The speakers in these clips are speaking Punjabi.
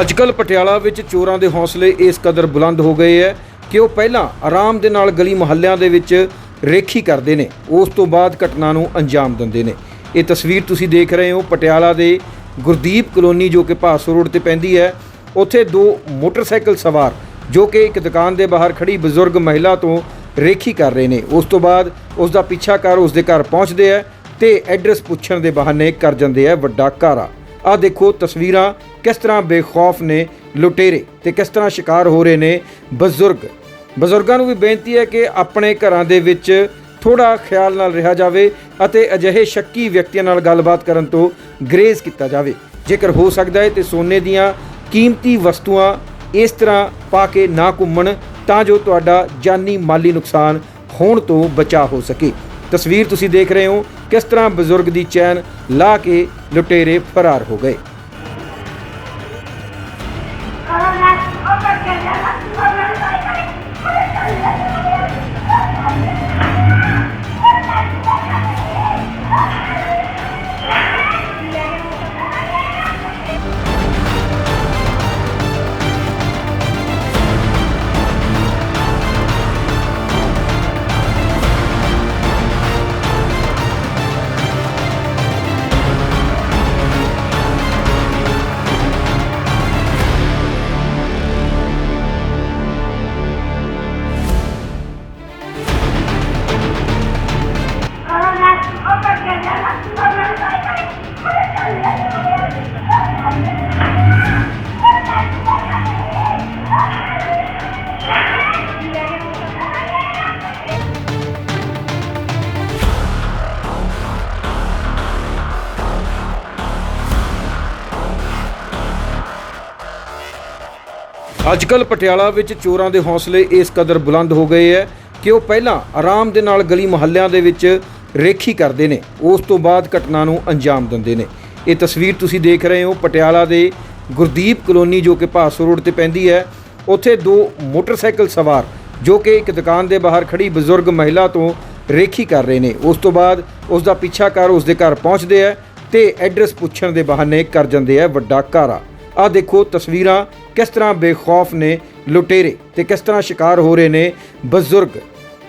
ਅੱਜਕੱਲ ਪਟਿਆਲਾ ਵਿੱਚ ਚੋਰਾਂ ਦੇ ਹੌਸਲੇ ਇਸ ਕਦਰ ਬੁਲੰਦ ਹੋ ਗਏ ਹੈ ਕਿ ਉਹ ਪਹਿਲਾਂ ਆਰਾਮ ਦੇ ਨਾਲ ਗਲੀ ਮੁਹੱਲਿਆਂ ਦੇ ਵਿੱਚ ਰੇਖੀ ਕਰਦੇ ਨੇ। ਉਸ ਤੋਂ ਬਾਅਦ ਘਟਨਾ ਨੂੰ ਅੰਜਾਮ ਦਿੰਦੇ ਨੇ। ਇਹ ਤਸਵੀਰ ਤੁਸੀਂ ਦੇਖ ਰਹੇ ਹੋ। ਪਟਿਆਲਾ ਦੇ ਗੁਰਦੀਪ ਕਲੋਨੀ ਜੋ ਕਿ ਭਾਸੋ ਰੋਡ ਤੇ ਪੈਂਦੀ ਹੈ, ਉੱਥੇ ਦੋ ਮੋਟਰਸਾਈਕਲ ਸਵਾਰ ਜੋ ਕਿ ਇੱਕ ਦੁਕਾਨ ਦੇ ਬਾਹਰ ਖੜੀ ਬਜ਼ੁਰਗ ਮਹਿਲਾ ਤੋਂ ਰੇਖੀ ਕਰ ਰਹੇ ਨੇ। ਉਸ ਤੋਂ ਬਾਅਦ ਉਸ ਦਾ ਪਿੱਛਾ ਕਰ ਉਸ ਦੇ ਘਰ ਪਹੁੰਚਦੇ ਹੈ ਤੇ ਐਡਰੈਸ ਪੁੱਛਣ ਦੇ ਬਹਾਨੇ ਕਰ ਜਾਂਦੇ ਆ ਵੱਡਾ ਘਾਰਾ। ਆ ਦੇਖੋ ਤਸਵੀਰਾਂ ਕਿਸ ਤਰ੍ਹਾਂ ਬੇਖੌਫ ਨੇ ਲੁਟੇਰੇ ਤੇ ਕਿਸ ਤਰ੍ਹਾਂ ਸ਼ਿਕਾਰ ਹੋ ਰਹੇ ਨੇ ਬਜ਼ੁਰਗ? ਬਜ਼ੁਰਗਾਂ ਨੂੰ ਵੀ ਬੇਨਤੀ ਹੈ ਕਿ ਆਪਣੇ ਘਰਾਂ ਦੇ ਵਿੱਚ ਥੋੜਾ ਖਿਆਲ ਨਾਲ ਰਿਹਾ ਜਾਵੇ ਅਤੇ ਅਜਿਹੇ ਸ਼ੱਕੀ ਵਿਅਕਤੀਆਂ ਨਾਲ ਗੱਲਬਾਤ ਕਰਨ ਤੋਂ ਗਰੇਜ਼ ਕੀਤਾ ਜਾਵੇ। ਜੇਕਰ ਹੋ ਸਕਦਾ ਹੈ ਤੇ ਸੋਨੇ ਦੀਆਂ ਕੀਮਤੀ ਵਸਤੂਆਂ ਇਸ ਤਰ੍ਹਾਂ ਪਾ ਕੇ ਨਾ ਘੁੰਮਣ, ਤਾਂ ਜੋ ਤੁਹਾਡਾ ਜਾਨੀ ਮਾਲੀ ਨੁਕਸਾਨ ਹੋਣ ਤੋਂ ਬਚਾ ਹੋ ਸਕੇ। ਤਸਵੀਰ ਤੁਸੀਂ ਦੇਖ ਰਹੇ ਹੋ ਕਿਸ ਤਰ੍ਹਾਂ ਬਜ਼ੁਰਗ ਦੀ ਚੈਨ ਲਾ ਕੇ ਲੁਟੇਰੇ ਫਰਾਰ ਹੋ ਗਏ। ਅੱਜਕੱਲ ਪਟਿਆਲਾ ਵਿੱਚ ਚੋਰਾਂ ਦੇ ਹੌਸਲੇ ਇਸ ਕਦਰ ਬੁਲੰਦ ਹੋ ਗਏ ਹੈ ਕਿ ਉਹ ਪਹਿਲਾਂ ਆਰਾਮ ਦੇ ਨਾਲ ਗਲੀ ਮੁਹੱਲਿਆਂ ਦੇ ਵਿੱਚ ਰੇਖੀ ਕਰਦੇ ਨੇ। ਉਸ ਤੋਂ ਬਾਅਦ ਘਟਨਾ ਨੂੰ ਅੰਜਾਮ ਦਿੰਦੇ ਨੇ। ਇਹ ਤਸਵੀਰ ਤੁਸੀਂ ਦੇਖ ਰਹੇ ਹੋ। ਪਟਿਆਲਾ ਦੇ ਗੁਰਦੀਪ ਕਲੋਨੀ ਜੋ ਕਿ ਭਾਸੋ ਰੋਡ ਤੇ ਪੈਂਦੀ ਹੈ, ਉੱਥੇ ਦੋ ਮੋਟਰਸਾਈਕਲ ਸਵਾਰ, ਜੋ ਕਿ ਇੱਕ ਦੁਕਾਨ ਦੇ ਬਾਹਰ ਖੜੀ ਬਜ਼ੁਰਗ ਮਹਿਲਾ ਤੋਂ ਰੇਖੀ ਕਰ ਰਹੇ ਨੇ। ਉਸ ਤੋਂ ਬਾਅਦ ਉਸ ਦਾ ਪਿੱਛਾ ਕਰ ਉਸ ਦੇ ਘਰ ਪਹੁੰਚਦੇ ਹੈ ਤੇ ਐਡਰੈਸ ਪੁੱਛਣ ਦੇ ਬਹਾਨੇ ਕਰ ਜਾਂਦੇ ਆ ਵੱਡਾ ਘਾਰਾ। ਆ ਦੇਖੋ ਤਸਵੀਰਾਂ ਕਿਸ ਤਰ੍ਹਾਂ ਬੇਖੌਫ ਨੇ ਲੁਟੇਰੇ ਤੇ ਕਿਸ ਤਰ੍ਹਾਂ ਸ਼ਿਕਾਰ ਹੋ ਰਹੇ ਨੇ ਬਜ਼ੁਰਗ?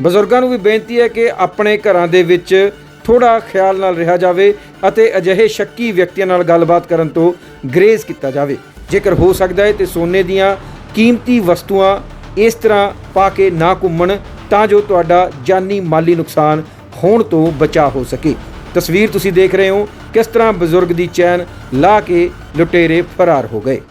ਬਜ਼ੁਰਗਾਂ ਨੂੰ ਵੀ ਬੇਨਤੀ ਹੈ ਕਿ ਆਪਣੇ ਘਰਾਂ ਦੇ ਵਿੱਚ ਥੋੜਾ ਖਿਆਲ ਨਾਲ ਰਿਹਾ ਜਾਵੇ ਅਤੇ ਅਜਿਹੇ ਸ਼ੱਕੀ ਵਿਅਕਤੀਆਂ ਨਾਲ ਗੱਲਬਾਤ ਕਰਨ ਤੋਂ ਗਰੇਜ਼ ਕੀਤਾ ਜਾਵੇ। ਜੇਕਰ ਹੋ ਸਕਦਾ ਹੈ ਤੇ ਸੋਨੇ ਦੀਆਂ ਕੀਮਤੀ ਵਸਤੂਆਂ ਇਸ ਤਰ੍ਹਾਂ ਪਾ ਕੇ ਨਾ ਘੁੰਮਣ, ਤਾਂ ਜੋ ਤੁਹਾਡਾ ਜਾਨੀ ਮਾਲੀ ਨੁਕਸਾਨ ਹੋਣ ਤੋਂ ਬਚਾ ਹੋ ਸਕੇ। ਤਸਵੀਰ ਤੁਸੀਂ ਦੇਖ ਰਹੇ ਹੋ ਕਿਸ ਤਰ੍ਹਾਂ ਬਜ਼ੁਰਗ ਦੀ ਚੈਨ ਲਾ ਕੇ ਲੁਟੇਰੇ ਫਰਾਰ ਹੋ ਗਏ।